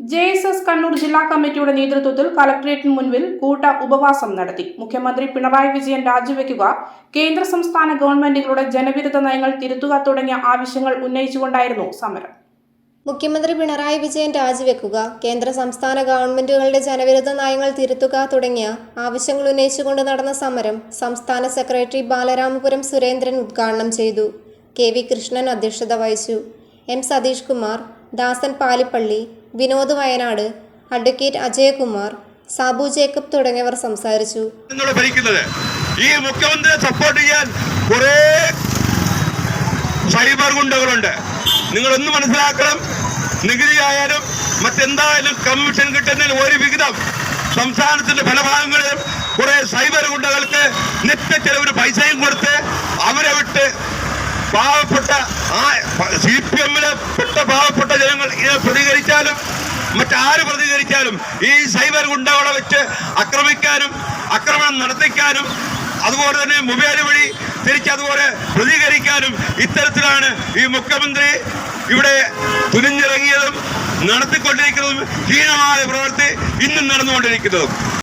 J S S Kannur ജില്ലാ കമ്മിറ്റിയുടെ നേതൃത്വത്തിൽ കലക്ട്രേറ്റിന് മുൻപിൽ കൂട്ട ഉപവാസം നടത്തി. മുഖ്യമന്ത്രി പിണറായി വിജയൻ രാജിവെക്കുക കേന്ദ്ര സംസ്ഥാന ഗവൺമെന്റുകളുടെ ജനവിരുദ്ധ നയങ്ങൾ തിരുത്തുക തുടങ്ങിയ ആവശ്യങ്ങൾ ഉന്നയിച്ചുകൊണ്ടായിരുന്നു സമരം. മുഖ്യമന്ത്രി പിണറായി വിജയൻ രാജിവെക്കുക കേന്ദ്ര സംസ്ഥാന ഗവൺമെന്റുകളുടെ ജനവിരുദ്ധ നയങ്ങൾ തിരുത്തുക തുടങ്ങിയ ആവശ്യങ്ങൾ ഉന്നയിച്ചുകൊണ്ട് നടന്ന സമരം സംസ്ഥാന സെക്രട്ടറി ബാലരാമപുരം സുരേന്ദ്രൻ ഉദ്ഘാടനം ചെയ്തു. കെ വി കൃഷ്ണൻ അധ്യക്ഷത വഹിച്ചു. M Satheesh Kumar Dasan Palippally Vinod Wayanad advocate Ajayakumar Sabu Jacob തുടങ്ങിയവർ സംസാരിച്ചു. ഭരിക്കുന്നത് ഈ മുഖ്യമന്ത്രിയെ സപ്പോർട്ട് ചെയ്യാൻ കുറേ സൈബർ ഗുണ്ടകളുണ്ട്. നിങ്ങളൊന്ന് മനസ്സിലാക്കണം? നികുതി ആയാലും മറ്റെന്തായാലും കമ്മീഷൻ കിട്ടുന്നതിന് ഒരു വിഹിതം സംസ്ഥാനത്തിന്റെ പല ഭാഗങ്ങളിലും കുറെ സൈബർ ഗുണ്ടകൾക്ക് നിത്യ ചെലവിന് പൈസയും കൊടുത്ത് അവരെ വിട്ട് പാവപ്പെട്ട ആ സി പി എമ്മിലെ പെട്ട പാവപ്പെട്ട ജനങ്ങൾ ഇത് പ്രതികരിച്ചാലും മറ്റാര് പ്രതികരിച്ചാലും ഈ സൈബർ ഗുണ്ടകളെ വെച്ച് ആക്രമിക്കാനും ആക്രമണം നടത്തിക്കാനും അതുപോലെ തന്നെ മൊബൈൽ വഴി തിരിച്ചതുപോലെ പ്രതികരിക്കാനും ഇത്തരത്തിലാണ് ഈ മുഖ്യമന്ത്രി ഇവിടെ തുനിഞ്ഞിറങ്ങിയതും നടത്തിക്കൊണ്ടിരിക്കുന്നതും ഹീനമായ പ്രവൃത്തി ഇന്നും നടന്നുകൊണ്ടിരിക്കുന്നതും.